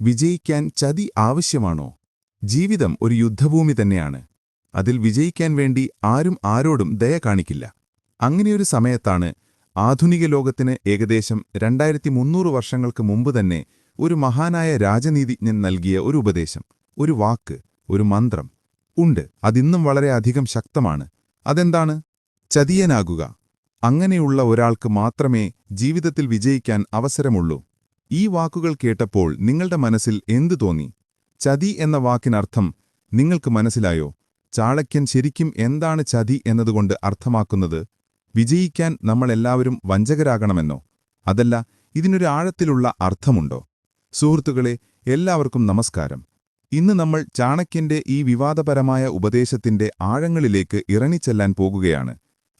വിജയിക്കാൻ ചതി ആവശ്യമാണോ? ജീവിതം ഒരു യുദ്ധഭൂമി തന്നെയാണ്. അതിൽ വിജയിക്കാൻ വേണ്ടി ആരും ആരോടും ദയ കാണിക്കില്ല. അങ്ങനെയൊരു സമയത്താണ് ആധുനിക ലോകത്തിന് ഏകദേശം രണ്ടായിരത്തി മുന്നൂറ് വർഷങ്ങൾക്ക് മുമ്പ് തന്നെ ഒരു മഹാനായ രാജനീതിജ്ഞൻ നൽകിയ ഒരു ഉപദേശം ഒരു വാക്ക് ഒരു മന്ത്രം ഉണ്ട്. അതിന്നും വളരെയധികം ശക്തമാണ്. അതെന്താണ്? ചതിയനാകുക. അങ്ങനെയുള്ള ഒരാൾക്ക് മാത്രമേ ജീവിതത്തിൽ വിജയിക്കാൻ അവസരമുള്ളൂ. ഈ വാക്കുകൾ കേട്ടപ്പോൾ നിങ്ങളുടെ മനസ്സിൽ എന്തു തോന്നി? ചതി എന്ന വാക്കിനർത്ഥം നിങ്ങൾക്ക് മനസ്സിലായോ? ചാളക്യൻ ശരിക്കും എന്താണ് ചതി എന്നതുകൊണ്ട് അർത്ഥമാക്കുന്നത്? വിജയിക്കാൻ നമ്മളെല്ലാവരും വഞ്ചകരാകണമെന്നോ? അതല്ല ഇതിനൊരു ആഴത്തിലുള്ള അർത്ഥമുണ്ടോ? സുഹൃത്തുക്കളെ എല്ലാവർക്കും നമസ്കാരം. ഇന്ന് നമ്മൾ ചാണക്യന്റെ ഈ വിവാദപരമായ ഉപദേശത്തിന്റെ ആഴങ്ങളിലേക്ക് ഇറങ്ങിച്ചെല്ലാൻ പോകുകയാണ്.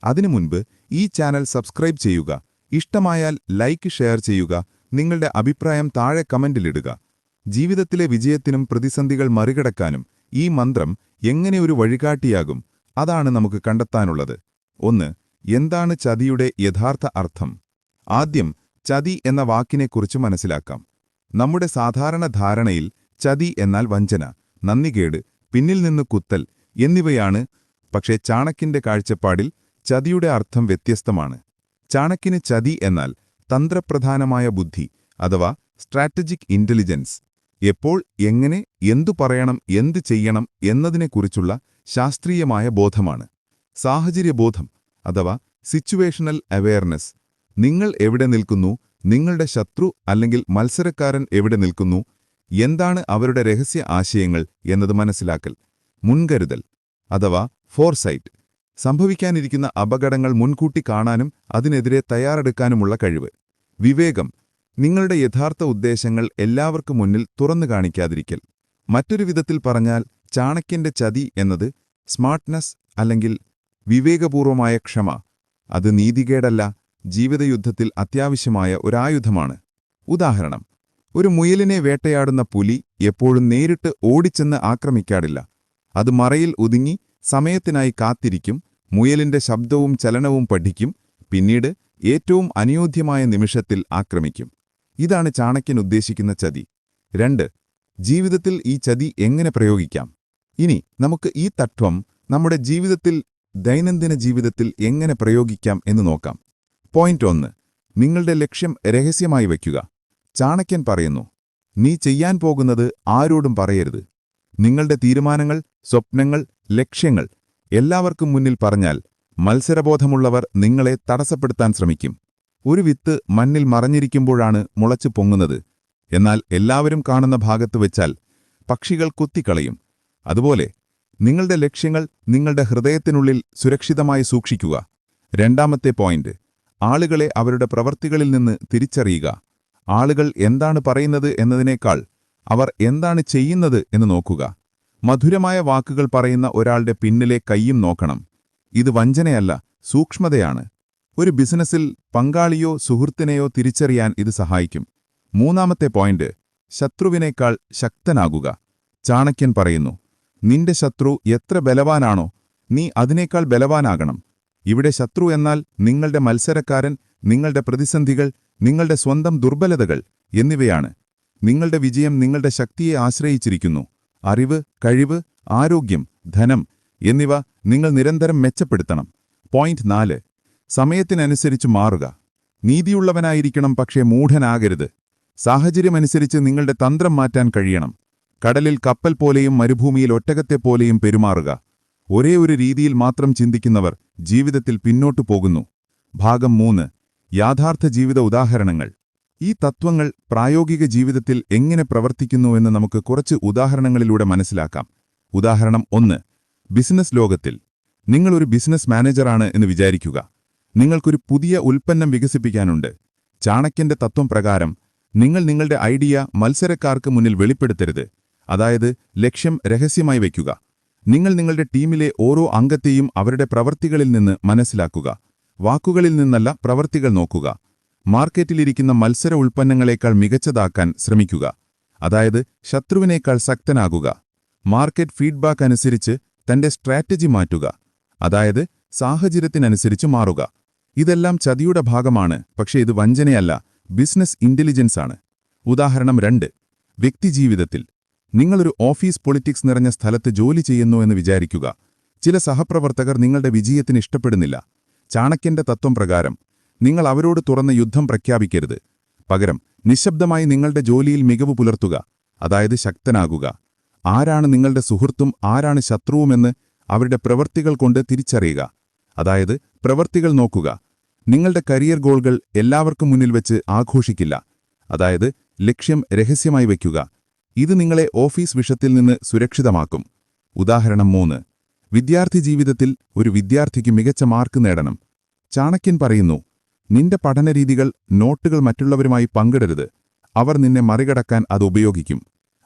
അതിനു മുൻപ് ഈ ചാനൽ സബ്സ്ക്രൈബ് ചെയ്യുക ഇഷ്ടമായാൽ ലൈക്ക് ഷെയർ ചെയ്യുക നിങ്ങളുടെ അഭിപ്രായം താഴെ കമന്റിലിടുക. ജീവിതത്തിലെ വിജയത്തിനും പ്രതിസന്ധികൾ മറികടക്കാനും ഈ മന്ത്രം എങ്ങനെ ഒരു വഴികാട്ടിയാകും? അതാണ് നമുക്ക് കണ്ടെത്താനുള്ളത്. ഒന്ന് എന്താണ് ചതിയുടെ യഥാർത്ഥ അർത്ഥം? ആദ്യം ചതി എന്ന വാക്കിനെക്കുറിച്ച് മനസ്സിലാക്കാം. നമ്മുടെ സാധാരണ ധാരണയിൽ ചതി എന്നാൽ വഞ്ചന നന്ദികേട് പിന്നിൽ നിന്ന് കുത്തൽ എന്നിവയാണ് പക്ഷേ ചാണക്കിന്റെ കാഴ്ചപ്പാടിൽ ചതിയുടെ അർത്ഥം വ്യത്യസ്തമാണ്. ചാണക്കിന് ചതി എന്നാൽ തന്ത്രപ്രധാനമായ ബുദ്ധി അഥവാ സ്ട്രാറ്റജിക് ഇന്റലിജൻസ് എപ്പോൾ എങ്ങനെ എന്തു പറയണം എന്ത് ചെയ്യണം എന്നതിനെക്കുറിച്ചുള്ള ശാസ്ത്രീയമായ ബോധമാണ്. സാഹചര്യബോധം അഥവാ സിറ്റുവേഷണൽ അവെയർനെസ് നിങ്ങൾ എവിടെ നിൽക്കുന്നു നിങ്ങളുടെ ശത്രു അല്ലെങ്കിൽ മത്സരക്കാരൻ എവിടെ നിൽക്കുന്നു എന്താണ് അവരുടെ രഹസ്യ ആശയങ്ങൾ എന്നത് മനസ്സിലാക്കൽ മുൻകരുതൽ അഥവാ ഫോർസൈറ്റ് സംഭവിക്കാനിരിക്കുന്ന അപകടങ്ങൾ മുൻകൂട്ടി കാണാനും അതിനെതിരെ തയ്യാറെടുക്കാനുമുള്ള കഴിവ്. വിവേകം. നിങ്ങളുടെ യഥാർത്ഥ ഉദ്ദേശങ്ങൾ എല്ലാവർക്കും മുന്നിൽ തുറന്നു കാണിക്കാതിരിക്കൽ. മറ്റൊരു വിധത്തിൽ പറഞ്ഞാൽ ചാണക്യന്റെ ചതി എന്നത് സ്മാർട്ട്നെസ് അല്ലെങ്കിൽ വിവേകപൂർവമായ ക്ഷമ. അത് നീതികേടല്ല ജീവിതയുദ്ധത്തിൽ അത്യാവശ്യമായ ഒരായുധമാണ്. ഉദാഹരണം. ഒരു മുയലിനെ വേട്ടയാടുന്ന പുലി എപ്പോഴും നേരിട്ട് ഓടിച്ചെന്ന് ആക്രമിക്കാറില്ല. അത് മറയിൽ ഒതുങ്ങി സമയത്തിനായി കാത്തിരിക്കും മുയലിന്റെ ശബ്ദവും ചലനവും പഠിക്കും പിന്നീട് ഏറ്റവും അനുയോധ്യമായ നിമിഷത്തിൽ ആക്രമിക്കും. ഇതാണ് ചാണക്യൻ ഉദ്ദേശിക്കുന്ന ചതി. രണ്ട് ജീവിതത്തിൽ ഈ ചതി എങ്ങനെ പ്രയോഗിക്കാം? ഇനി നമുക്ക് ഈ തത്വം നമ്മുടെ ജീവിതത്തിൽ ദൈനംദിന ജീവിതത്തിൽ എങ്ങനെ പ്രയോഗിക്കാം എന്ന് നോക്കാം. പോയിന്റ് ഒന്ന് നിങ്ങളുടെ ലക്ഷ്യം രഹസ്യമായി വയ്ക്കുക. ചാണക്യൻ പറയുന്നു നീ ചെയ്യാൻ പോകുന്നത് ആരോടും പറയരുത്. നിങ്ങളുടെ തീരുമാനങ്ങൾ സ്വപ്നങ്ങൾ ലക്ഷ്യങ്ങൾ എല്ലാവർക്കും മുന്നിൽ പറഞ്ഞാൽ മത്സരബോധമുള്ളവർ നിങ്ങളെ തടസ്സപ്പെടുത്താൻ ശ്രമിക്കും. ഒരു വിത്ത് മണ്ണിൽ മറഞ്ഞിരിക്കുമ്പോഴാണ് മുളച്ചു പൊങ്ങുന്നത്. എന്നാൽ എല്ലാവരും കാണുന്ന ഭാഗത്ത് വെച്ചാൽ പക്ഷികൾ കുത്തിക്കളയും. അതുപോലെ നിങ്ങളുടെ ലക്ഷ്യങ്ങൾ നിങ്ങളുടെ ഹൃദയത്തിനുള്ളിൽ സുരക്ഷിതമായി സൂക്ഷിക്കുക. രണ്ടാമത്തെ പോയിന്റ് ആളുകളെ അവരുടെ പ്രവർത്തികളിൽ നിന്ന് തിരിച്ചറിയുക. ആളുകൾ എന്താണ് പറയുന്നത് എന്നതിനേക്കാൾ അവർ എന്താണ് ചെയ്യുന്നത് എന്ന് നോക്കുക. മധുരമായ വാക്കുകൾ പറയുന്ന ഒരാളുടെ പിന്നിലെ കൈയും നോക്കണം. ഇത് വഞ്ചനയല്ല സൂക്ഷ്മതയാണ്. ഒരു ബിസിനസ്സിൽ പങ്കാളിയോ സുഹൃത്തിനെയോ തിരിച്ചറിയാൻ ഇത് സഹായിക്കും. മൂന്നാമത്തെ പോയിന്റ് ശത്രുവിനേക്കാൾ ശക്തനാകുക. ചാണക്യൻ പറയുന്നു നിന്റെ ശത്രു എത്ര ബലവാനാണോ നീ അതിനേക്കാൾ ബലവാനാകണം. ഇവിടെ ശത്രു എന്നാൽ നിങ്ങളുടെ മത്സരക്കാരൻ നിങ്ങളുടെ പ്രതിസന്ധികൾ നിങ്ങളുടെ സ്വന്തം ദുർബലതകൾ എന്നിവയാണ്. നിങ്ങളുടെ വിജയം നിങ്ങളുടെ ശക്തിയെ ആശ്രയിച്ചിരിക്കുന്നു. അറിവ് കഴിവ് ആരോഗ്യം ധനം എന്നിവ നിങ്ങൾ നിരന്തരം മെച്ചപ്പെടുത്തണം. പോയിന്റ് നാല്. സമയത്തിനനുസരിച്ച് മാറുക. നീതിയുള്ളവനായിരിക്കണം പക്ഷേ മൂഢനാകരുത്. സാഹചര്യമനുസരിച്ച് നിങ്ങളുടെ തന്ത്രം മാറ്റാൻ കഴിയണം. കടലിൽ കപ്പൽ പോലെയും മരുഭൂമിയിൽ ഒറ്റകത്തെപ്പോലെയും പെരുമാറുക. ഒരേ ഒരു രീതിയിൽ മാത്രം ചിന്തിക്കുന്നവർ ജീവിതത്തിൽ പിന്നോട്ടു പോകുന്നു. ഭാഗം മൂന്ന്. യാഥാർത്ഥ ജീവിത ഉദാഹരണങ്ങൾ. ഈ തത്വങ്ങൾ പ്രായോഗിക ജീവിതത്തിൽ എങ്ങനെ പ്രവർത്തിക്കുന്നുവെന്ന് നമുക്ക് കുറച്ച് ഉദാഹരണങ്ങളിലൂടെ മനസ്സിലാക്കാം. ഉദാഹരണം ഒന്ന് ബിസിനസ് ലോകത്തിൽ. നിങ്ങളൊരു ബിസിനസ് മാനേജറാണ് എന്ന് വിചാരിക്കുക. നിങ്ങൾക്കൊരു പുതിയ ഉൽപ്പന്നം വികസിപ്പിക്കാനുണ്ട്. ചാണക്യന്റെ തത്വം പ്രകാരം നിങ്ങൾ നിങ്ങളുടെ ഐഡിയ മത്സരക്കാർക്ക് മുന്നിൽ വെളിപ്പെടുത്തരുത്. അതായത് ലക്ഷ്യം രഹസ്യമായി വയ്ക്കുക. നിങ്ങൾ നിങ്ങളുടെ ടീമിലെ ഓരോ അംഗത്തെയും അവരുടെ പ്രവർത്തികളിൽ നിന്ന് മനസ്സിലാക്കുക. വാക്കുകളിൽ നിന്നല്ല പ്രവർത്തികൾ നോക്കുക. മാർക്കറ്റിലിരിക്കുന്ന മത്സര ഉൽപ്പന്നങ്ങളെക്കാൾ മികച്ചതാക്കാൻ ശ്രമിക്കുക. അതായത് ശത്രുവിനേക്കാൾ ശക്തനാകുക. മാർക്കറ്റ് ഫീഡ്ബാക്ക് അനുസരിച്ച് തന്റെ സ്ട്രാറ്റജി മാറ്റുക. അതായത് സാഹചര്യത്തിനനുസരിച്ച് മാറുക. ഇതെല്ലാം ചതിയുടെ ഭാഗമാണ് പക്ഷേ ഇത് വഞ്ചനയല്ല ബിസിനസ് ഇന്റലിജൻസ് ആണ് ഉദാഹരണം രണ്ട്. വ്യക്തിജീവിതത്തിൽ നിങ്ങളൊരു ഓഫീസ് പൊളിറ്റിക്സ് നിറഞ്ഞ സ്ഥലത്ത് ജോലി ചെയ്യുന്നു എന്ന് വിചാരിക്കുക. ചില സഹപ്രവർത്തകർ നിങ്ങളുടെ വിജയത്തിന് ഇഷ്ടപ്പെടുന്നില്ല. ചാണക്യന്റെ തത്വം പ്രകാരം. നിങ്ങൾ അവരോട് തുറന്ന യുദ്ധം പ്രഖ്യാപിക്കരുത്. പകരം നിശബ്ദമായി നിങ്ങളുടെ ജോലിയിൽ മികവ് പുലർത്തുക അതായത് ശക്തനാകുക. ആരാണ് നിങ്ങളുടെ സുഹൃത്തും ആരാണ് ശത്രുവുമെന്ന് അവരുടെ പ്രവൃത്തികൾ കൊണ്ട് തിരിച്ചറിയുക. അതായത് പ്രവൃത്തികൾ നോക്കുക. നിങ്ങളുടെ കരിയർ ഗോളുകൾ എല്ലാവർക്കും മുന്നിൽ വെച്ച് ആഘോഷിക്കില്ല. അതായത് ലക്ഷ്യം രഹസ്യമായി വയ്ക്കുക. ഇത് നിങ്ങളെ ഓഫീസ് വിഷത്തിൽ നിന്ന് സുരക്ഷിതമാക്കും. ഉദാഹരണം മൂന്ന്. വിദ്യാർത്ഥി ജീവിതത്തിൽ ഒരു വിദ്യാർത്ഥിക്ക് മികച്ച മാർക്ക് നേടണം. ചാണക്യൻ പറയുന്നു നിന്റെ പഠനരീതികൾ നോട്ടുകൾ മറ്റുള്ളവരുമായി പങ്കിടരുത്. അവർ നിന്നെ മറികടക്കാൻ അത് ഉപയോഗിക്കും.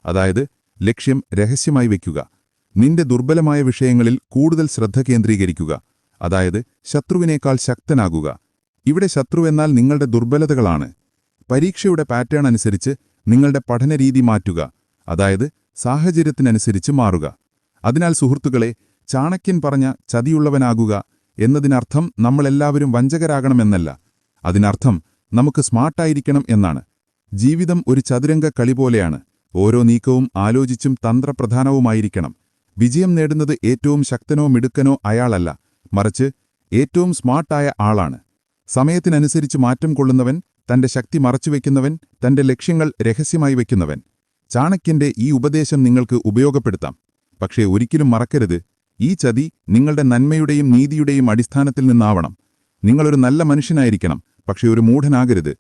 അതായത് ലക്ഷ്യം രഹസ്യമായി വയ്ക്കുക. നിന്റെ ദുർബലമായ വിഷയങ്ങളിൽ കൂടുതൽ ശ്രദ്ധ കേന്ദ്രീകരിക്കുക. അതായത് ശത്രുവിനേക്കാൾ ശക്തനാകുക. ഇവിടെ ശത്രു എന്നാൽ നിങ്ങളുടെ ദുർബലതകളാണ്. പരീക്ഷയുടെ പാറ്റേൺ അനുസരിച്ച് നിങ്ങളുടെ പഠനരീതി മാറ്റുക. അതായത് സാഹചര്യത്തിനനുസരിച്ച് മാറുക. അതിനാൽ സുഹൃത്തുക്കളെ ചാണക്യൻ പറഞ്ഞ ചതിയുള്ളവനാകുക എന്നതിനർത്ഥം നമ്മളെല്ലാവരും വഞ്ചകരാകണമെന്നല്ല. അതിനർത്ഥം നമുക്ക് സ്മാർട്ടായിരിക്കണം എന്നാണ്. ജീവിതം ഒരു ചതുരംഗ കളി പോലെയാണ്. ഓരോ നീക്കവും ആലോചിച്ചും തന്ത്രപ്രധാനവുമായിരിക്കണം. വിജയം നേടുന്നത് ഏറ്റവും ശക്തനോ മിടുക്കനോ അയാളല്ല. മറിച്ച് ഏറ്റവും സ്മാർട്ടായ ആളാണ്. സമയത്തിനനുസരിച്ച് മാറ്റം കൊള്ളുന്നവൻ തന്റെ ശക്തി മറച്ചുവെക്കുന്നവൻ തന്റെ ലക്ഷ്യങ്ങൾ രഹസ്യമായി വെക്കുന്നവൻ. ചാണക്യന്റെ ഈ ഉപദേശം നിങ്ങൾക്ക് ഉപയോഗപ്പെടുത്താം. പക്ഷേ ഒരിക്കലും മറക്കരുത്. ഈ ചതി നിങ്ങളുടെ നന്മയുടെയും നീതിയുടെയും അടിസ്ഥാനത്തിൽ നിന്നാവണം. നിങ്ങളൊരു നല്ല മനുഷ്യനായിരിക്കണം പക്ഷേ ഒരു മൂഢനാകരുത്.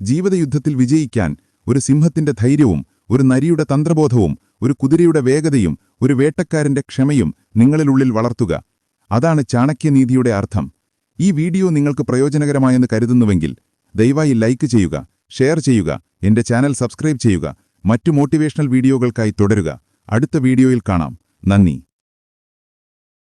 ജീവിതയുദ്ധത്തിൽ വിജയിക്കാൻ ഒരു സിംഹത്തിന്റെ ധൈര്യവും ഒരു നരിയുടെ തന്ത്രബോധവും ഒരു കുതിരയുടെ വേഗതയും ഒരു വേട്ടക്കാരന്റെ ക്ഷമയും നിങ്ങളിലുള്ളിൽ വളർത്തുക. അതാണ് ചാണക്യനീതിയുടെ അർത്ഥം. ഈ വീഡിയോ നിങ്ങൾക്ക് പ്രയോജനകരമായെന്ന് കരുതുന്നുവെങ്കിൽ ദയവായി ലൈക്ക് ചെയ്യുക ഷെയർ ചെയ്യുക എന്റെ ചാനൽ സബ്സ്ക്രൈബ് ചെയ്യുക മറ്റു മോട്ടിവേഷണൽ വീഡിയോകൾക്കായി തുടരുക. അടുത്ത വീഡിയോയിൽ കാണാം. നന്ദി.